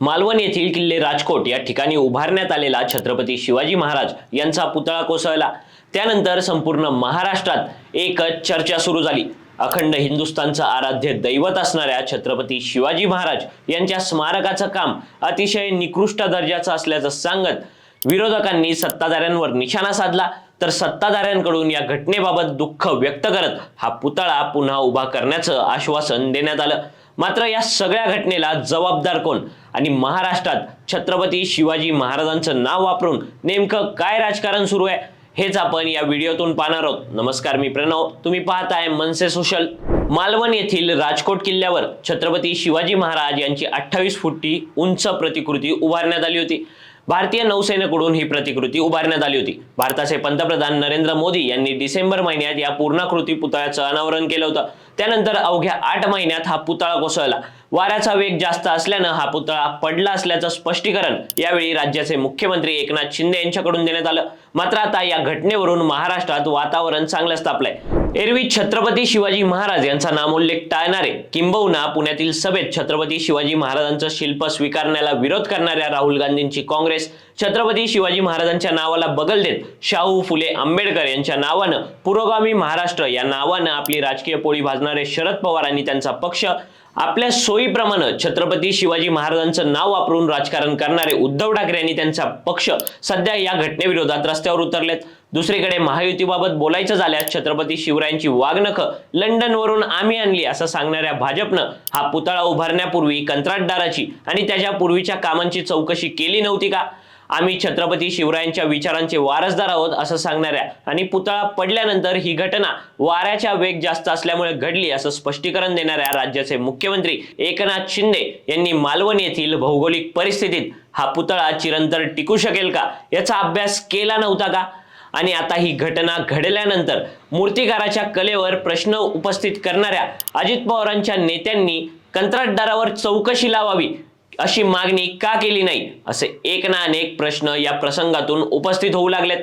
मालवण येथील किल्ले राजकोट या ठिकाणी उभारण्यात आलेला छत्रपती शिवाजी महाराज यांचा पुतळा कोसळला. त्यानंतर संपूर्ण महाराष्ट्रात एकच चर्चा सुरू झाली. अखंड हिंदुस्थानचं आराध्य दैवत असणाऱ्या छत्रपती शिवाजी महाराज यांच्या स्मारकाचं काम अतिशय निकृष्ट दर्जाचं असल्याचं सांगत विरोधकांनी सत्ताधाऱ्यांवर निशाणा साधला. तर सत्ताधाऱ्यांकडून या घटनेबाबत दुःख व्यक्त करत हा पुतळा पुन्हा उभा करण्याचं आश्वासन देण्यात आलं. मात्र या सगळ्या घटनेला जबाबदार कोण? आणि महाराष्ट्रात छत्रपती शिवाजी महाराजांचं नाव वापरून नेमकं काय राजकारण सुरू आहे हेच आपण या व्हिडिओतून पाहणार आहोत. नमस्कार मी प्रणव. तुम्ही पाहताय मनसे सोशल. मालवण येथील राजकोट किल्ल्यावर छत्रपती शिवाजी महाराज यांची अठ्ठावीस फुटी उंच प्रतिकृती उभारण्यात आली होती. भारतीय नौसेनेकडून ही प्रतिकृती उभारण्यात आली होती. भारताचे पंतप्रधान नरेंद्र मोदी यांनी डिसेंबर महिन्यात या पूर्णाकृती पुतळ्याचं अनावरण केलं होतं. त्यानंतर अवघ्या आठ महिन्यात हा पुतळा कोसळला. वाऱ्याचा वेग जास्त असल्यानं हा पुतळा पडला असल्याचं स्पष्टीकरण यावेळी राज्याचे मुख्यमंत्री एकनाथ शिंदे यांच्याकडून देण्यात आलं. मात्र आता या घटनेवरून महाराष्ट्रात वातावरण चांगलंच तापलंय एरवी छत्रपती शिवाजी महाराज यांचा नामोल्लेख टाळणारे किंबहुना पुण्यातील सभेत छत्रपती शिवाजी महाराजांचं शिल्प स्वीकारण्याला विरोध करणाऱ्या राहुल गांधींची काँग्रेस छत्रपती शिवाजी महाराजांच्या नावाला बगल देत शाहू फुले आंबेडकर यांच्या नावानं पुरोगामी महाराष्ट्र या नावानं आपली राजकीय पोळी भाजणारे शरद पवार आणि त्यांचा पक्ष आपल्या सोयीप्रमाणे छत्रपती शिवाजी महाराजांचं नाव वापरून राजकारण करणारे उद्धव ठाकरे यांनी त्यांचा पक्ष सध्या या घटनेविरोधात रस्त्यावर उतरलेत. दुसरीकडे महायुतीबाबत बोलायचं झाल्यास छत्रपती शिवरायांची वागणखं लंडनवरून आम्ही आणली असं सांगणाऱ्या भाजपनं हा पुतळा उभारण्यापूर्वी कंत्राटदाराची आणि त्याच्या पूर्वीच्या कामांची चौकशी केली नव्हती का? आम्ही छत्रपती शिवरायांच्या विचारांचे वारसदार आहोत असं सांगणाऱ्या आणि पुतळा पडल्यानंतर ही घटना वाऱ्याच्या वेग जास्त असल्यामुळे घडली असं स्पष्टीकरण देणाऱ्या राज्याचे मुख्यमंत्री एकनाथ शिंदे यांनी मालवण येथील भौगोलिक परिस्थितीत हा पुतळा चिरंतर टिकू शकेल का? याचा अभ्यास केला नव्हता का? आणि आता ही घटना घडल्यानंतर मूर्तिकाराच्या कलेवर प्रश्न उपस्थित करणाऱ्या अजित पवारांच्या नेत्यांनी कंत्राटदारावर चौकशी लावावी अशी मागणी का केली नाही असे एक ना अनेक प्रश्न या प्रसंगातून उपस्थित होऊ लागलेत.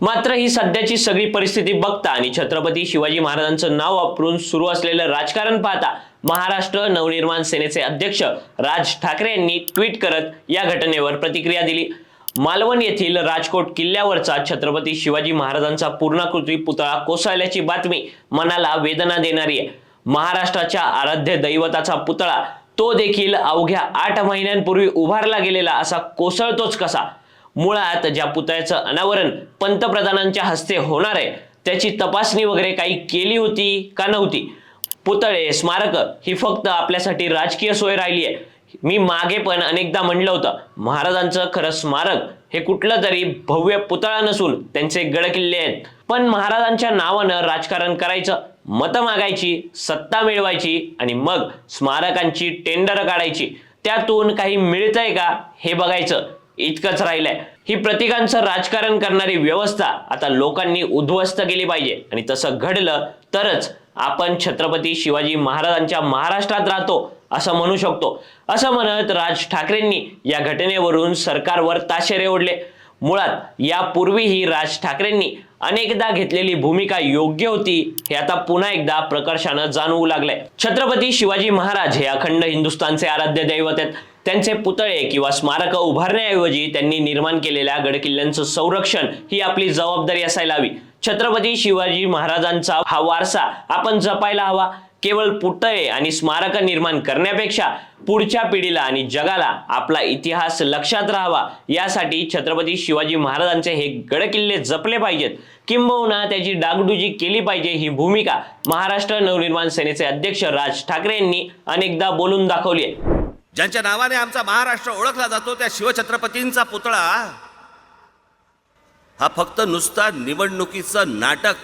मात्र ही सध्याची सगळी परिस्थिती बघता आणि छत्रपती शिवाजी महाराजांचं नाव वापरून सुरू असलेलं राजकारण पाहता महाराष्ट्र नवनिर्माण सेनेचे अध्यक्ष राज ठाकरे यांनी ट्विट करत या घटनेवर प्रतिक्रिया दिली. मालवण येथील राजकोट किल्ल्यावरचा छत्रपती शिवाजी महाराजांचा पूर्णाकृती पुतळा कोसळल्याची बातमी मनाला वेदना देणारी आहे. महाराष्ट्राच्या आराध्य दैवताचा पुतळा तो देखील अवघ्या आठ महिन्यांपूर्वी उभारला गेलेला असा कोसळतोच कसा? मुळात ज्या पुतळ्याचं अनावरण पंतप्रधानांच्या हस्ते होणार आहे त्याची तपासणी वगैरे काही केली होती का नव्हती? पुतळे स्मारक ही फक्त आपल्यासाठी राजकीय सोय राहिली आहे. मी मागे पण अनेकदा म्हणलं होतं महाराजांचं खरं स्मारक हे कुठलं तरी भव्य पुतळा नसून त्यांचे गडकिल्ले आहेत. पण महाराजांच्या नावानं राजकारण करायचं मतं मागायची सत्ता मिळवायची आणि मग स्मारकांची टेंडर काढायची त्यातून काही मिळतंय का हे बघायचं इतकंच राहिलंय. ही प्रतिकांचं राजकारण करणारी व्यवस्था आता लोकांनी उद्ध्वस्त केली पाहिजे आणि तसं घडलं तरच आपण छत्रपती शिवाजी महाराजांच्या महाराष्ट्रात राहतो असं म्हणू शकतो. असं म्हणत राज ठाकरेंनी या घटनेवरून सरकारवर ताशेरे ओढले. मुळात यापूर्वीही राज ठाकरेंनी अनेकदा घेतलेली भूमिका योग्य होती हे आता पुन्हा एकदा प्रकर्षानं जाणवू लागलंय. छत्रपती शिवाजी महाराज हे अखंड हिंदुस्थानचे आराध्य दैवत आहेत. त्यांचे पुतळे किंवा स्मारक उभारण्याऐवजी त्यांनी निर्माण केलेल्या गडकिल्ल्यांचं संरक्षण ही आपली जबाबदारी असायला हवी. छत्रपती शिवाजी महाराजांचा हा वारसा आपण जपायला हवा. केवळ पुतळे आणि स्मारक निर्माण करण्यापेक्षा पुढच्या पिढीला आणि जगाला आपला इतिहास लक्षात राहावा यासाठी छत्रपती शिवाजी महाराजांचे हे गडकिल्ले जपले पाहिजेत. किंबहुना त्याची डागडुजी केली पाहिजे ही भूमिका महाराष्ट्र नवनिर्माण सेनेचे अध्यक्ष राज ठाकरे यांनी अनेकदा बोलून दाखवली आहे. ज्यांच्या नावाने आमचा महाराष्ट्र ओळखला जातो त्या शिवछत्रपतींचा पुतळा हा फक्त नुसता निवडणुकीचं नाटक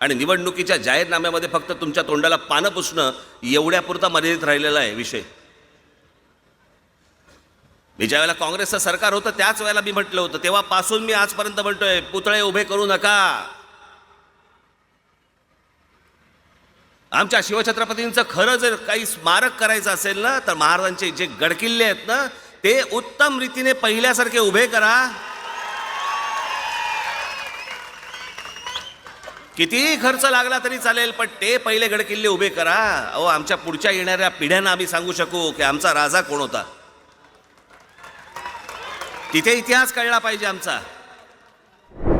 आणि निवडणुकीच्या जाहीरनाम्यामध्ये फक्त तुमच्या तोंडाला पानं पुसणं एवढ्यापुरता मर्यादित राहिलेला आहे विषय. मी ज्या वेळेला काँग्रेसचं सरकार होतं त्याच वेळेला मी म्हटलं होतं तेव्हापासून मी आजपर्यंत म्हणतोय पुतळे उभे करू नका. आमच्या शिवछत्रपतींचं खरं जर काही स्मारक करायचं असेल ना तर महाराजांचे जे गडकिल्ले आहेत ना ते उत्तम रीतीने पहिल्यासारखे उभे करा. कितीही खर्च लागला तरी चालेल पण ते पहिले गडकिल्ले उभे करा. अहो आमच्या पुढच्या येणाऱ्या पिढ्यांना आम्ही सांगू शकू की आमचा राजा कोण होता. तिथे इतिहास कळला पाहिजे आमचा.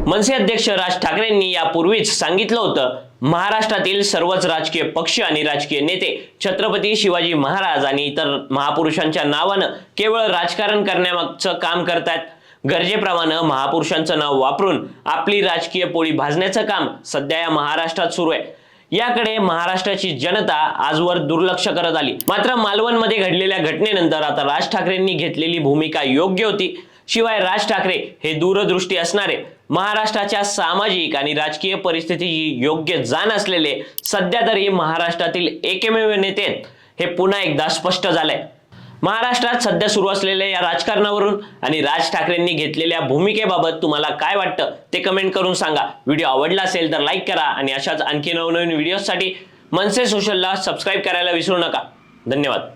मनसे अध्यक्ष राज ठाकरेंनी यापूर्वीच सांगितलं होतं महाराष्ट्रातील सर्वच राजकीय पक्ष आणि राजकीय नेते छत्रपती शिवाजी महाराज आणि इतर महापुरुषांच्या नावानं केवळ राजकारण करण्यामागचं काम करतायत. गरजेप्रमाणे महापुरुषांचं नाव वापरून आपली राजकीय पोळी भाजण्याचं काम सध्या या महाराष्ट्रात सुरू आहे. याकडे महाराष्ट्राची जनता आजवर दुर्लक्ष करत आली. मात्र मालवणमध्ये घडलेल्या घटनेनंतर आता राज ठाकरेंनी घेतलेली भूमिका योग्य होती. शिवाय राज ठाकरे हे दूरदृष्टी असणारे. महाराष्ट्राच्या सामाजिक आणि राजकीय परिस्थितीची योग्य जाण असलेले सध्या तरी महाराष्ट्रातील एकमेव नेते हे पुन्हा एकदा स्पष्ट झालंय महाराष्ट्रात सध्या सुरू असलेल्या या राजकारणावरून आणि राज ठाकरेंनी घेतलेल्या भूमिकेबाबत तुम्हाला काय वाटतं ते कमेंट करून सांगा. व्हिडिओ आवडला असेल तर लाईक करा आणि अशाच आणखी नवनवीन व्हिडिओसाठी मनसे सोशलला सबस्क्राईब करायला विसरू नका. धन्यवाद.